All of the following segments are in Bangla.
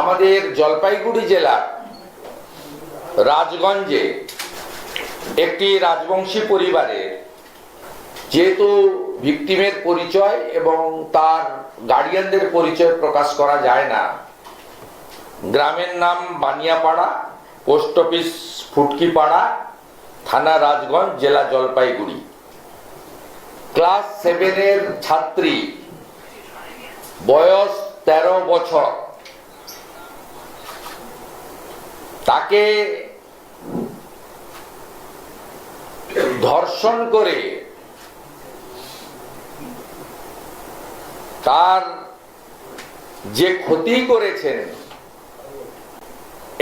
আমাদের জলপাইগুড়ি জেলা রাজগঞ্জে একটি রাজবংশী পরিবারে যেহেতু ভিকটিমের পরিচয় এবং তার গার্ডিয়ানদের পরিচয় প্রকাশ করা যায় না, গ্রামের নাম বানিয়াপাড়া, পোস্ট অফিস ফুটকিপাড়া, থানা রাজগঞ্জ, জেলা জলপাইগুড়ি। ক্লাস সেভেনের ছাত্রী, বয়স তেরো বছর। তাকে ধর্ষণ করে তার যে ক্ষতি করেছেন,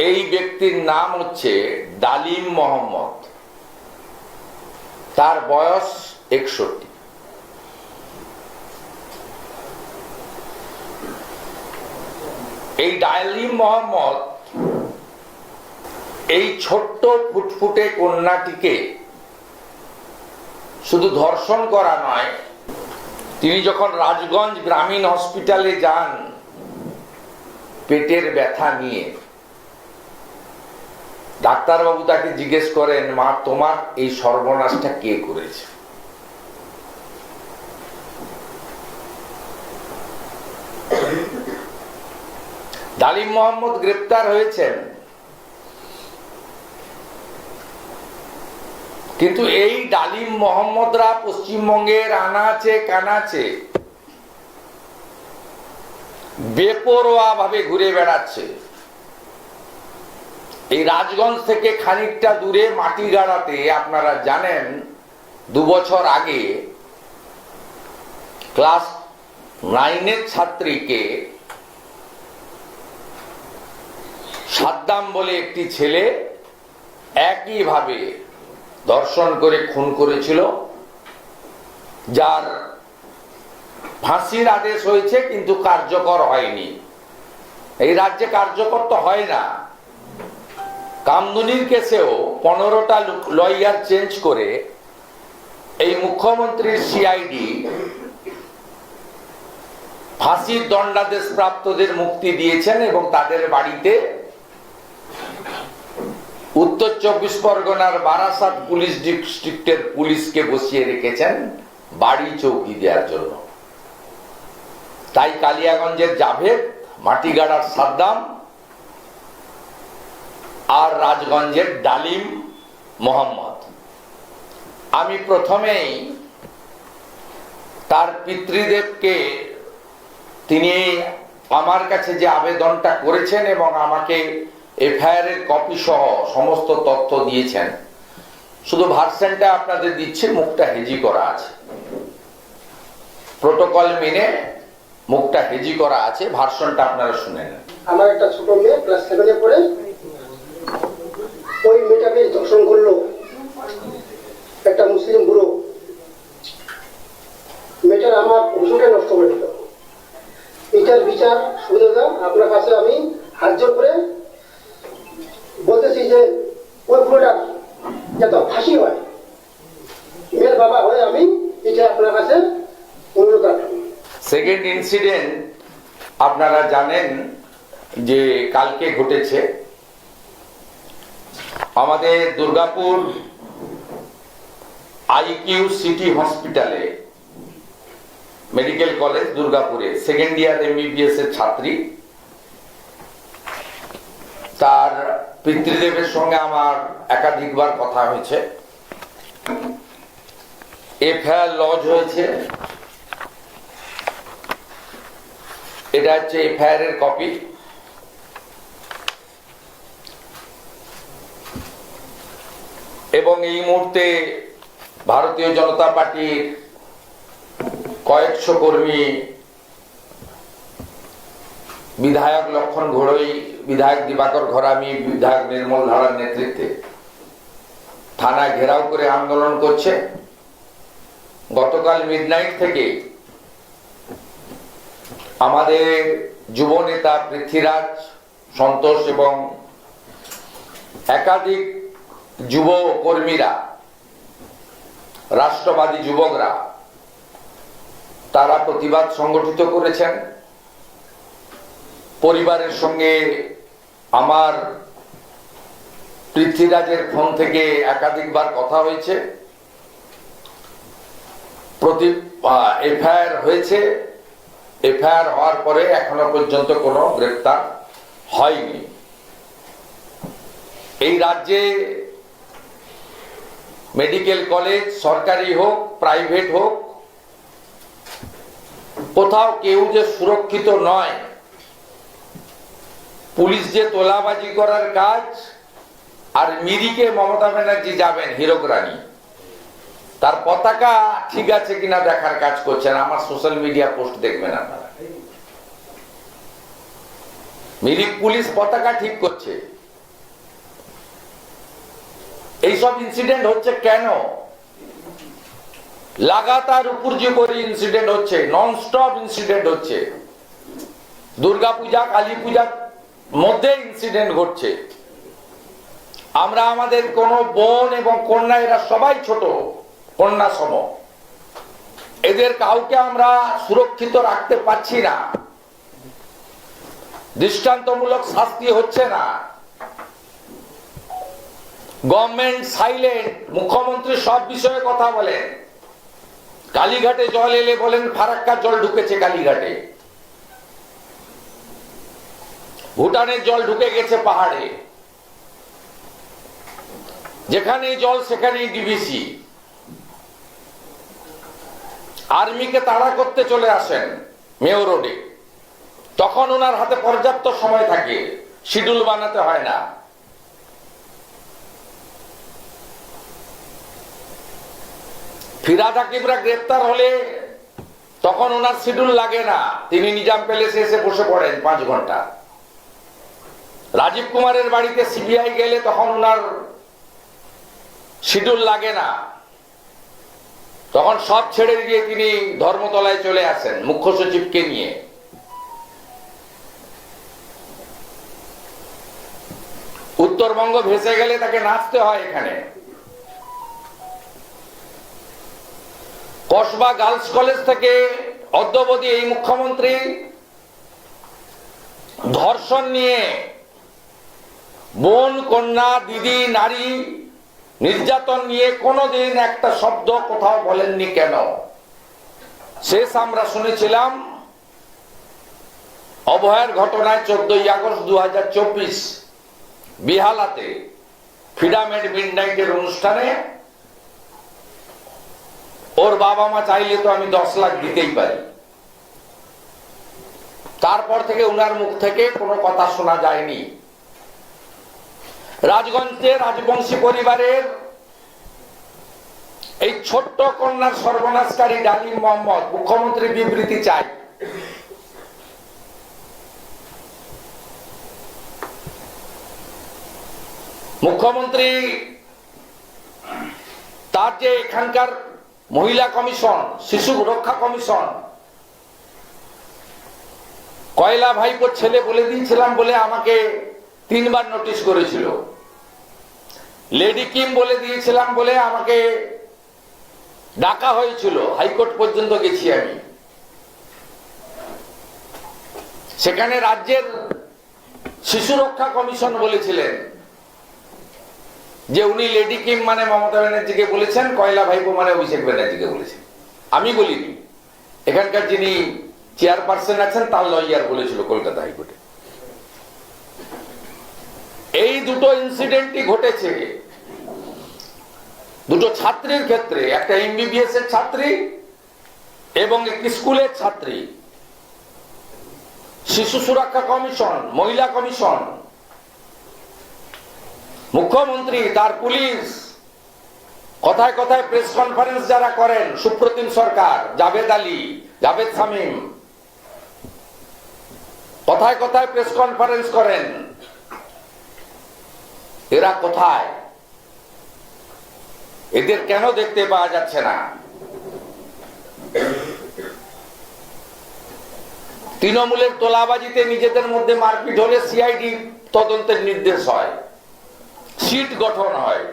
এই ব্যক্তির নাম হচ্ছে ডালিম মোহাম্মদ। তার বয়স একষট্টি। এই ডালিম মোহাম্মদ এই ছোট্ট ফুটফুটে কন্যাটিকে শুধু ধর্ষণ করা নয়, তিনি যখন রাজগঞ্জ গ্রামীণ হসপিটালে যান, পেটের ব্যথা নিয়ে, ডাক্তারবাবু তাকে জিজ্ঞেস করেন, মা, তোমার এই সর্বনাশটা কে করেছে? ডালিম মোহাম্মদ গ্রেপ্তার হয়েছেন। কিন্তু এই ডালিম মোহাম্মদরা পশ্চিমবঙ্গের আনাচে কানাচে বেপরোয়া ভাবে ঘুরে বেড়াচ্ছে। এই রাজগঞ্জ থেকে খানিকটা দূরে মাটি গাড়াতে আপনারা জানেন দু বছর আগে ক্লাস নাইনের ছাত্রীকে সাদ্দাম বলে একটি ছেলে একইভাবে ধর্ষণ করে খুন করেছিল, যার ফাঁসির আদেশ হয়েছে কিন্তু কার্যকর হয়নি। এই রাজ্যে কার্যকর তো হয় না। কামদুনির কেসেও পনেরোটা লয়ার চেঞ্জ করে এই মুখ্যমন্ত্রীর সিআইডি ফাঁসির দণ্ডাদেশ প্রাপ্তদের মুক্তি দিয়েছেন এবং তাদের বাড়িতে উত্তর চব্বিশ পরগনার বারাসাত পুলিশ ডিস্ট্রিক্টের পুলিশকে বসিয়ে রেখেছেন বাড়ি চৌকি দেওয়ার জন্য। তাই কালিয়াগঞ্জের জাভেদ, মাটিগাড়ার সাদ্দাম আর রাজগঞ্জের ডালিম মোহাম্মদ। আমি প্রথমেই তার পিতৃদেবকে, তিনি আমার কাছে যে আবেদনটা করেছেন এবং আমাকে এফআইআর এর কপি সহ সমস্ত তথ্য দিয়েছেন। শুধু ভার্সেনটা আপনাদের দিচ্ছে, মুখটা হেজি করা আছে। প্রোটোকল মেনে মুখটা হেজি করা আছে, ভার্সনটা আপনারা শুনে নেন আমার একটা ছোট মেয়ে ক্লাস সেভেনে পড়ে। ওই মেয়েটা মেয়েটাকে ধর্ষণ করল। একটা মুসলিম বুড়ো। মেয়েটার আমার ভূষণটা নষ্ট করে দিল। এটার বিচার সুবিধা আপনার কাছে আমি হাত করে বলতেছি যে ওই বুড়োটা যাতে ফাঁসি হয়। মেয়ের বাবা হয়ে আমি এটা আপনার কাছে অনুরোধ সেকেন্ড ইনসিডেন্ট আপনারা জানেন যে কালকে ঘটেছে। আমাদের দুর্গাপুর আইকিউ সিটি হসপিটালে মেডিকেল কলেজ দুর্গাপুরে সেকেন্ড ইয়ার এমবিবিএস এর ছাত্রী তার পিতৃদেবের সঙ্গে আমার একাধিকবার কথা হয়েছে। এফআইআর লজ হয়েছে। এটা হচ্ছে এফআইআর এর কপি। এবং এই মুহূর্তে ভারতীয় জনতা পার্টির কয়েকশো কর্মী বিধায়ক লক্ষণ ঘোড়ই, বিধায়ক দিবাকর ঘরামি, বিধায়ক নির্মল ধারার নেতৃত্বে। থানায় ঘেরাও করে আন্দোলন করছে। গতকাল মিডনাইট থেকে আমাদের যুব নেতা পৃথ্বীরাজ সন্তোষ এবং একাধিক যুব কর্মীরা, রাষ্ট্রবাদী যুবকরা, তারা প্রতিবাদ সংগঠিত করেছেন। পরিবারের সঙ্গে আমার পৃথ্বীরাজের ফোন থেকে একাধিকবার কথা হয়েছে। প্রতি এফআইআর হয়েছে। এফআইআর হওয়ার পরে এখনও পর্যন্ত কোনো গ্রেপ্তার হয়নি। এই রাজ্যে মেডিকেল কলেজ, সরকারি হোক, প্রাইভেট হোক, কোথাও কেউ যে সুরক্ষিত নয় পুলিশ যে তোলাবাজি করার কাজ, আর মিরিকে মমতা ব্যানার্জি যাবেন, হীরক রানী। তার পতাকা ঠিক আছে কিনা দেখার কাজ করছেন, আমার সোশ্যাল মিডিয়া পোস্ট দেখবেন আপনারা। মিরিক পুলিশ পতাকা ঠিক করছে। এইসব ইনসিডেন্ট হচ্ছে কেন? লাগাতার উপর্য করে ইনসিডেন্ট হচ্ছে নন স্টপ ইনসিডেন্ট হচ্ছে। দুর্গা পূজা কালী পূজার মধ্যে ইনসিডেন্ট ঘটছে। আমরা আমাদের কোন বোন এবং কন্যা, এরা সবাই ছোট কন্যা সম এদের কাউকে আমরা সুরক্ষিত রাখতে পারছি না। দৃষ্টান্তমূলক শাস্তি হচ্ছে না। গভর্নমেন্ট সাইলেন্ট মুখ্যমন্ত্রী সব বিষয়ে কথা বলেন। কালীঘাটে জল এলে বলেন, ফারাক্কা জল ঢুকেছে কালীঘাটে। ভুটানের জল ঢুকে গেছে পাহাড়ে। যেখানে জল, সেখানেই ডিবিসি আর্মিকে তাড়া করতে চলে আসেন মেয়র রোডে। তখন ওনার হাতে পর্যাপ্ত সময় থাকে, শিডিউল বানাতে হয় না। ফিরাদ হাকিমরা গ্রেপ্তার হলে তখন ওনার শিডিউল লাগে না। তিনি নিজাম প্যালেসে এসে বসে পড়েন পাঁচ ঘণ্টা। রাজীব কুমারের বাড়িতে সিবিআই গেলে তখন ওনার শিডিউল লাগে না। তখন সব ছেড়ে দিয়ে তিনি ধর্মতলায় চলে আসেন, মুখ্য সচিবকে নিয়ে। উত্তরবঙ্গ ভেসে গেলে তাকে নাচতে হয় এখানে। কসবা গার্লস কলেজ থেকে অদ্যবধি এই মুখ্যমন্ত্রী ধর্ষণ নিয়ে বোন কন্যা, দিদি, নারী, নির্যাতন নিয়ে কোনোদিন একটা শব্দ কোথাও বলেননি কেন? শেষ আমরা শুনেছিলাম অভয়ের ঘটনায় চোদ্দই আগস্ট দু বিহালাতে ফিডামেড মিডনাইটের অনুষ্ঠানে ওর বাবা মা চাইলে তো আমি দশ লাখ দিতেই পারি। তারপর থেকে উনার মুখ থেকে কোনো কথা শোনা যায়নি। রাজগঞ্জে রাজবংশী পরিবারের এই ছোট্ট কন্যার সর্বনাশকারী ডালিম মোহাম্মদ মুখ্যমন্ত্রী বিবৃতি চাই। মুখ্যমন্ত্রী, তার যে এখানকার মহিলা কমিশন, শিশু রক্ষা কমিশন, কয়লা ভাইপোর ছেলে বলে দিয়েছিলাম বলে আমাকে তিনবার নোটিশ করেছিল। লেডি কিম বলে দিয়েছিলাম বলে আমাকে ডাকা হয়েছিল। হাইকোর্ট পর্যন্ত গেছি আমি। সেখানে রাজ্যের শিশু রক্ষা কমিশন বলেছিলেন যে উনি লেডি কিম মানে মমতা ব্যানার্জিকে বলেছেন, কয়লা ভাইপো মানে অভিষেক ব্যানার্জিকে বলেছেন। আমি বলিনি। এখানকার যিনি চেয়ারপারসন আছেন, তার লয়ার বলেছিল কলকাতা হাইকোর্টে। এই দুটো ইনসিডেন্টই ঘটেছে। দুটো ছাত্রীর ক্ষেত্রে, একটা এমবিবিএস এর ছাত্রী এবং একটি স্কুলের ছাত্রী। শিশু সুরক্ষা কমিশন, মহিলা কমিশন, মুখ্যমন্ত্রী, তার পুলিশ, কথায় কথায় প্রেস কনফারেন্স যারা করেন, সুপ্রতিম সরকার, জাভেদ আলী, জাভেদ শামীম, কথায় কথায় প্রেস কনফারেন্স করেন, এরা কোথায়? এদের কেন দেখতে পাওয়া যাচ্ছে না? তৃণমূলের তোলাবাজিতে নিজেদের মধ্যে মারপিট হলে সিআইডি তদন্তের নির্দেশ হয়। সিট গঠন হয়।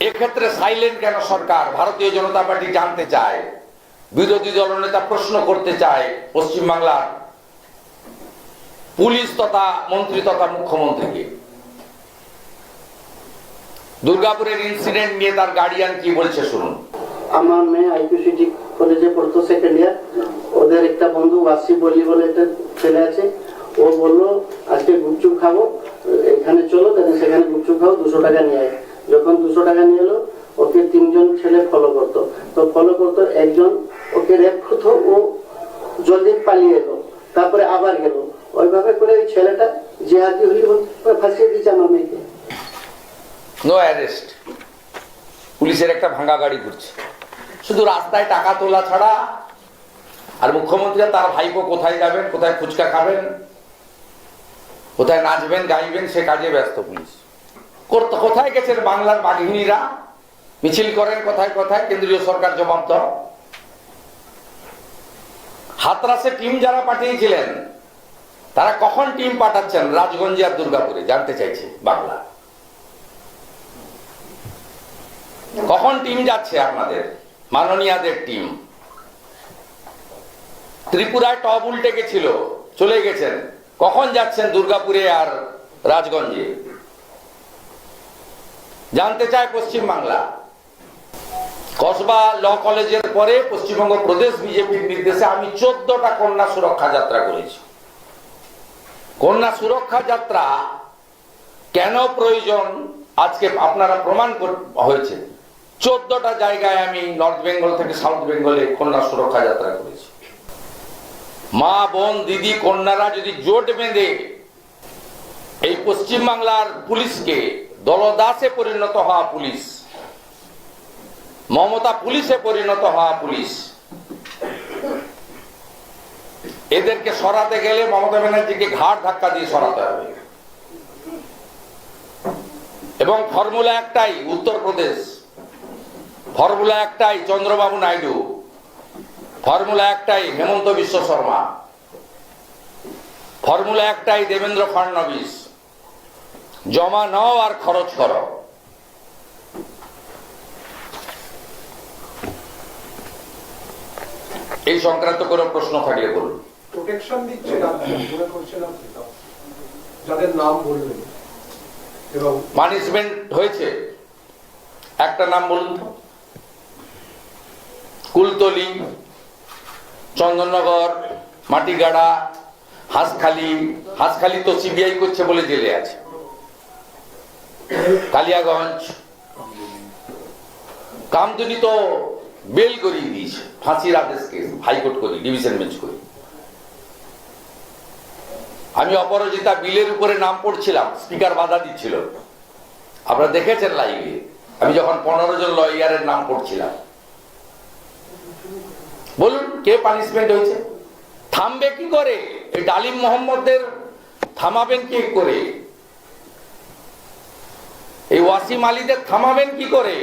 এক্ষেত্রে সাইলেন্ট কেন সরকার? ভারতীয় জনতা পার্টি জানতে চায়। বিরোধী দলনেতা প্রশ্ন করতে চায় পশ্চিমবাংলার পুলিশ তথা মন্ত্রী তথা মুখ্যমন্ত্রীকে। দুর্গাপুরের ইনসিডেন্ট নিয়ে তার গার্ডিয়ান কি বলছে শুনুন। আমার মেয়ে আইপিসিটি কলেজে পড়তো সেকেন্ড ইয়ার ওদের একটা বন্ধু ওয়াসি বলি বলে একটা ছেলে আছে। ও বলল, আজকে গুপচুপ খাব, এখানে চলো, তাহলে সেখানে গুপচুপ খাও দুশো টাকা নিয়ে আয়। যখন দুশো টাকা নিয়ে এলো, ওকে তিনজন ছেলে ফলো করতো। তো ফলো করতো, একজন ওকে রেপ করতো, ও জলদি পালিয়ে এলো, তারপরে আবার গেল। ওইভাবে করে ওই ছেলেটা জেহাদি হলি ফাঁসিয়ে দিচ্ছে আমার মেয়েকে। নো অ্যারেস্ট পুলিশের একটা ভাঙা গাড়ি ঘুরছে। শুধু রাস্তায় টাকা তোলা ছাড়া আর মুখ্যমন্ত্রী তার ভাইপো কোথায় যাবেন, কোথায় ফুচকা খাবেন, কোথায় নাচবেন, গাইবেন, সে কাজে ব্যস্ত পুলিশ। কোথায় গেছেন বাংলার বাঘিনীরা? মিছিল করেন কোথায় কোথায়? কেন্দ্রীয় সরকার জবাব দাও। হাতরাসে টিম যারা পাঠিয়েছিলেন, তারা কখন টিম পাঠাচ্ছেন? রাজগঞ্জে আর দুর্গাপুরে, জানতে চাইছে বাংলা। কখন টিম যাচ্ছে আপনাদের? মাননীয়াদের টিম। ত্রিপুরায় টপ উল্টে গেছিল, চলে গেছেন। কখন যাচ্ছেন দুর্গাপুরে আর রাজগঞ্জে? জানতে চায় পশ্চিম বাংলা কসবা ল কলেজের পরে পশ্চিমবঙ্গ প্রদেশ বিজেপির নির্দেশে আমি চোদ্দটা কন্যা সুরক্ষা যাত্রা করেছি। কন্যা সুরক্ষা যাত্রা কেন প্রয়োজন? আজকে আপনারা প্রমাণ হয়েছে। চোদ্দটা জায়গায় আমি নর্থ বেঙ্গল থেকে সাউথ বেঙ্গলে কন্যা সুরক্ষা যাত্রা করেছি। মা, বোন, দিদি, কন্যারা যদি জোট বেঁধে এই পশ্চিম বাংলার পুলিশকে, দলদাসে পরিণত হওয়া পুলিশ, মমতা পুলিশে পরিণত হওয়া পুলিশ, এদেরকে সরাতে গেলে মমতা ব্যানার্জিকে ঘাট ধাক্কা দিয়ে সরাতে হবে। এবং ফর্মুলা একটাই, উত্তরপ্রদেশ। ফর্মুলা একটাই চন্দ্রবাবু নাইডু। ফর্মুলা একটাই হেমন্ত বিশ্ব শর্মা। ফর্মুলা একটাই দেবেন্দ্র ফডনবিস জমা নাও আর খরচ করো। এই সংক্রান্ত কোনো প্রশ্ন থাকলে বলুন। প্রোটেকশন দিচ্ছে? যাদের নাম বলবেন। এবং হয়েছে। একটা নাম বলুন তো। কুলতলি, চন্দননগর, মাটিগাড়া, হাঁসখালি হাঁসখালি তো সিবিআই করছে বলে জেলে আছে। কালিয়াগঞ্জ, কামদুনি তো বেল করিয়ে দিয়েছে, ফাঁসির আদেশ কেস হাইকোর্ট করি, ডিভিশন বেঞ্চ করি। আমি অপরাজিতা বিলের উপরে নাম পড়ছিলাম, স্পিকার বাধা দিচ্ছিল। আপনারা দেখেছেন লাইভে? আমি যখন পনেরো জন লয়ারের নাম পড়ছিলাম। বলুন, কে পানিশমেন্ট হয়েছে? থামবে কি করে? এই ডালিম মোহাম্মদের থামাবেন কি করে? এই ওয়াসিম আলীদের থামাবেন কি করে?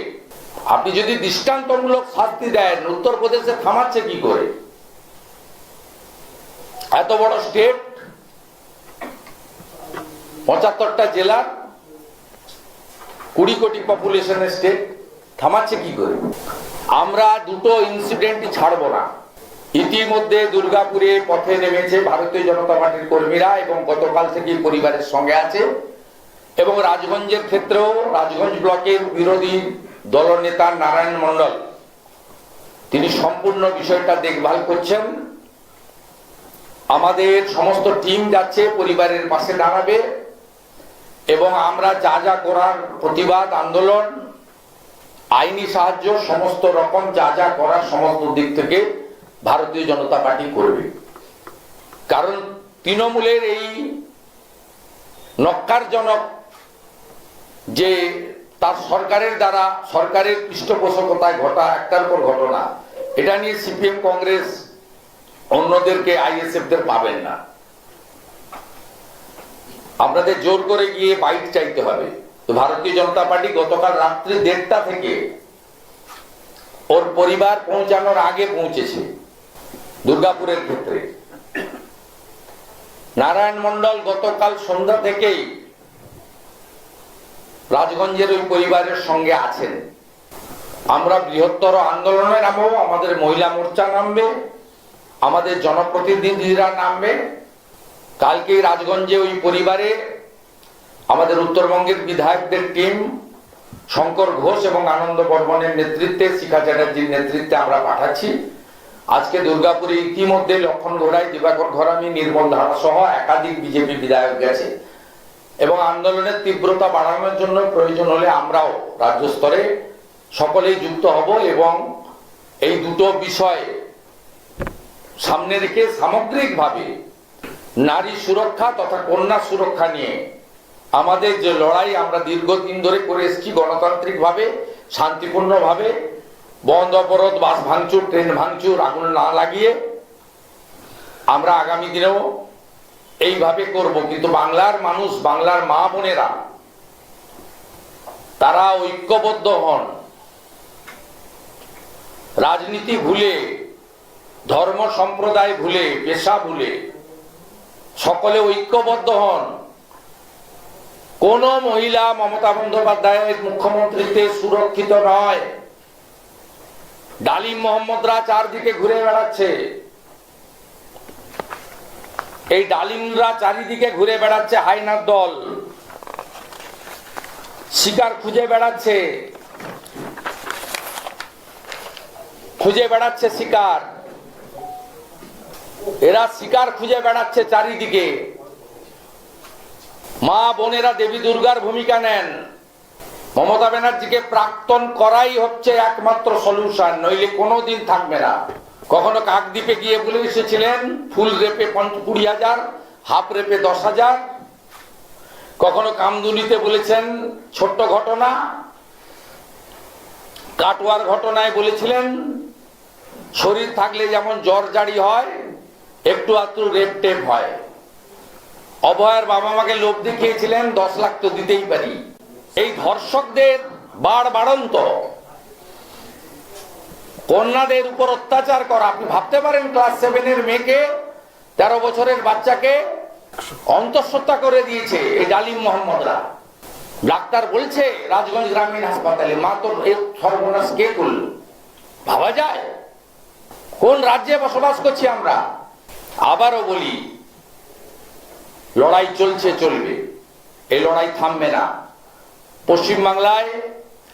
আপনি যদি দৃষ্টান্তমূলক শাস্তি দেন, উত্তরপ্রদেশে থামাচ্ছে কি করে? এত বড় স্টেট পঁচাত্তরটা জেলার কুড়ি কোটি পপুলেশনের স্টেট থামাচ্ছে কি করে? আমরা দুটো ইনসিডেন্টই ছাড়বো না। ইতিমধ্যে দুর্গাপুরে পথে নেমেছে ভারতীয় জনতা পার্টির কর্মীরা এবং গতকাল থেকে পরিবারের সঙ্গে আছে। এবং রাজগঞ্জের ক্ষেত্রেও রাজগঞ্জ ব্লকের বিরোধী দলনেতা নারায়ণ মণ্ডল, তিনি সম্পূর্ণ বিষয়টা দেখভাল করছেন। আমাদের সমস্ত টিম যাচ্ছে, পরিবারের পাশে দাঁড়াবে। এবং আমরা যা যা করার প্রতিবাদ, আন্দোলন আইনি সাহায্য, সমস্ত রকম যা যা করার সমস্ত দিক থেকে ভারতীয় জনতা পার্টি করবে। কারণ তৃণমূলের এই নক্কারজনক যে তার সরকারের দ্বারা সরকারের পৃষ্ঠপোষকতায় ঘটা একটার পর ঘটনা, এটা নিয়ে সিপিএম কংগ্রেস অন্যদেরকে আইএসএফদের পাবেন না। আপনাদের জোর করে গিয়ে বাইক চাইতে হবে। ভারতীয় জনতা পার্টি গতকাল রাত্রি দেড়টা থেকে ওর পরিবার পৌঁছানোর আগে পৌঁছেছে দুর্গাপুরের ক্ষেত্রে। নারায়ণ মন্ডল গতকাল সন্ধ্যা থেকেই রাজগঞ্জের ওই পরিবারের সঙ্গে আছেন। আমরা বৃহত্তর আন্দোলনে নামবো, আমাদের মহিলা মোর্চা নামবে, আমাদের জনপ্রতিনিধিরা নামবে। কালকে রাজগঞ্জে ওই পরিবারে আমাদের উত্তরবঙ্গের বিধায়কদের টিম শঙ্কর ঘোষ এবং আনন্দ বর্মনের নেতৃত্বে, শিখা চ্যাটার্জির নেতৃত্বে আমরা পাঠাচ্ছি। আজকে দুর্গাপুরে ইতিমধ্যে লক্ষণ ঘোড়ায়, দিবাকর ঘরামি, নির্মল ধারা সহ একাধিক বিজেপি বিধায়ক গেছে এবং আন্দোলনের তীব্রতা বাড়ানোর জন্য প্রয়োজন হলে আমরাও রাজ্য স্তরে সকলেই যুক্ত হব এবং এই দুটো বিষয়ে সামনে রেখে সামগ্রিকভাবে নারী সুরক্ষা তথা কন্যা সুরক্ষা নিয়ে আমাদের যে লড়াই আমরা দীর্ঘদিন ধরে করে এসেছি গণতান্ত্রিকভাবে, শান্তিপূর্ণভাবে, বন্ধ অবরোধ, বাস ভাঙচুর, ট্রেন ভাঙচুর, আগুন না লাগিয়ে আমরা আগামী দিনেও এইভাবে করব। কিন্তু বাংলার মানুষ, বাংলার মা বোনেরা, তারা ঐক্যবদ্ধ হন। রাজনীতি ভুলে, ধর্ম সম্প্রদায় ভুলে, পেশা ভুলে, সকলে ঐক্যবদ্ধ হন। কোন মহিলা মমতা বন্দ্যোপাধ্যায়ের মুখ্যমন্ত্রীতে সুরক্ষিত নয়। ডালিম মোহাম্মদরা চারদিকে ঘুরে বেড়াচ্ছে। এই ডালিমরা চারিদিকে ঘুরে বেড়াচ্ছে হাইনার দল। শিকার খুঁজে বেড়াচ্ছে। খুঁজে বেড়াচ্ছে শিকার। এরা শিকার খুঁজে বেড়াচ্ছে চারিদিকে। মা বোনেরা দেবী দুর্গার ভূমিকা নেন। মমতা ব্যানার্জিকে প্রাক্তন করাই হচ্ছে একমাত্র সলিউশন নইলে কোনোদিন থাকবে না। কখনো কাকদ্বীপে গিয়ে বলে এসেছিলেন, ফুল রেপে কুড়ি হাজার, হাফ রেপে দশ হাজার। কখনো কামদুনিতে বলেছেন, ছোট্ট ঘটনা, কাটোয়ার ঘটনায় বলেছিলেন, শরীর থাকলে যেমন জ্বর জারি হয়, একটু আত্রু রেপ টেপ হয়। অভয়ের বাবা মাকে লোভ দেখিয়েছিলেন, দশ লাখ তো দিতেই পারি। এই ধর্ষকদের বাড় বাড়ন্ত। কন্যাদের উপর অত্যাচার করা, আপনি ভাবতে পারেন ক্লাস সেভেনের মেয়েকে তেরো বছরের বাচ্চাকে অন্তঃসত্ত্বা করে দিয়েছে এই ডালিম মোহাম্মদরা। ডাক্তার বলছে, রাজগঞ্জ গ্রামীণ হাসপাতালে, মা তোর এই সর্বনাশ কে করল? ভাবা যায়? কোন রাজ্যে বসবাস করছি আমরা? আবারও বলি লড়াই চলছে, চলবে। এই লড়াই থামবে না। পশ্চিমবাংলায়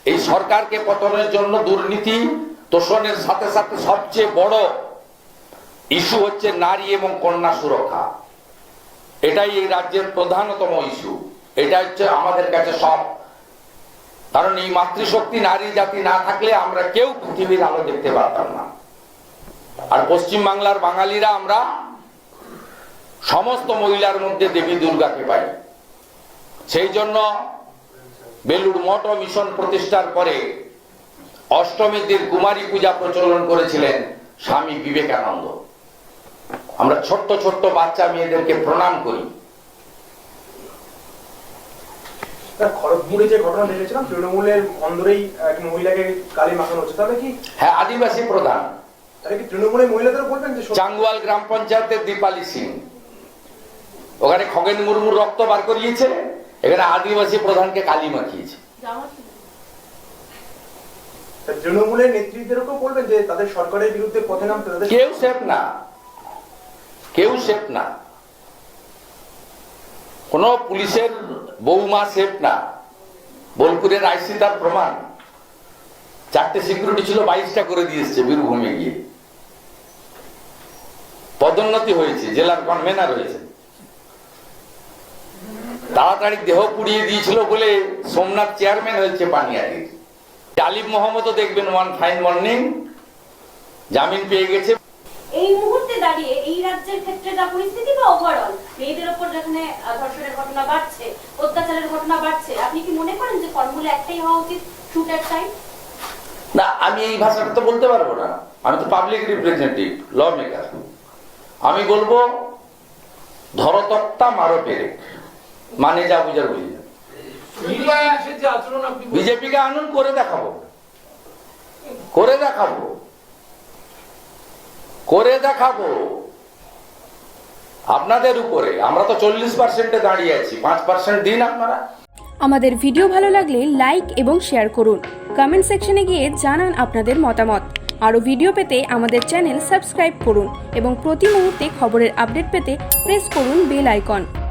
এই সরকারকে পতনের জন্য দুর্নীতি তোষণের সাথে সাথে সবচেয়ে বড় ইস্যু হচ্ছে নারী এবং কন্যা সুরক্ষা। এটাই এই রাজ্যের প্রধানতম ইস্যু। এটা হচ্ছে আমাদের কাছে সব। কারণ এই মাতৃশক্তি নারী জাতি না থাকলে আমরা কেউ পৃথিবীর আলো দেখতে পারতাম না। আর পশ্চিম বাংলার বাঙালিরা আমরা সমস্ত মহিলার মধ্যে দেবী দুর্গাকে পাই সেই জন্য বেলুড় মঠ মিশন প্রতিষ্ঠার পরে অষ্টমীর দিন কুমারী পূজা প্রচলন করেছিলেন স্বামী বিবেকানন্দ। আমরা ছোট্ট ছোট্ট বাচ্চা মেয়েদেরকে প্রণাম করি। খড়গপুরে যে ঘটনা দেখেছিলাম তৃণমূলের অন্দরেই এক মহিলাকে কালি মাখানো হচ্ছে তাহলে কি হ্যাঁ আদিবাসী প্রধান। তাহলে কি তৃণমূলের মহিলাদের বলবেন যে চাঙ্গুয়াল গ্রাম পঞ্চায়েতের দীপালি সিং। ওখানে খগেন মুর্মুর রক্ত বার করিয়েছে এখানে আদিবাসী প্রধানকে কালি মাখিয়েছে। তৃণমূলের নেতৃত্বদেরকেও বলবেন যে তাদের সরকারের বিরুদ্ধে পথে নামতে কেউ সেফ না। কেউ সেফ না। কোন পুলিশের বৌমা সেফ না। বোলপুরের আইসি তার প্রমাণ। চারটে সিকিউরিটি ছিল বাইশটা করে দিয়েছে বীরভূমে গিয়ে। পদোন্নতি হয়েছে জেলার কনভেনার হয়েছে। তাড়াতাড়ি দেহ পুড়িয়ে দিয়েছিল বলে সোমনাথ চেয়ারম্যান হয়েছে পানিয়াটির টালিব মোহাম্মদও দেখবেন ওয়ান ফাইন মর্নিং জামিন পেয়ে গেছে। এই মুহূর্তে দাঁড়িয়ে এই রাজ্যের ক্ষেত্রে যা পরিস্থিতি বা ওভারঅল মেয়েদের ওপর যেখানে ধর্ষণের ঘটনা বাড়ছে অত্যাচারের ঘটনা বাড়ছে আপনি কি মনে করেন যে ফর্মুলা একটাই হওয়া উচিত শুট অ্যাট টাইম না আমি এই ভাষাটা তো বলতে পারব না। আমি তো পাবলিক রিপ্রেজেন্টেটিভ ল মেকার আমি বলব ধরতত্তা মারো পেরে মানে যা বুঝার বুঝি বিজেপিকে আনুন করে দেখাবো। করে দেখাবো। করে দেখাবো। আপনাদের উপরে। আমরা তো চল্লিশ পার্সেন্টে দাঁড়িয়ে আছি। পাঁচ পার্সেন্ট দিন আপনারা। আমাদের ভিডিও ভালো লাগলে লাইক এবং শেয়ার করুন। কমেন্ট সেকশনে গিয়ে জানান আপনাদের মতামত। আরও ভিডিও পেতে আমাদের চ্যানেল সাবস্ক্রাইব করুন এবং প্রতি মুহূর্তে খবরের আপডেট পেতে প্রেস করুন বেল আইকন।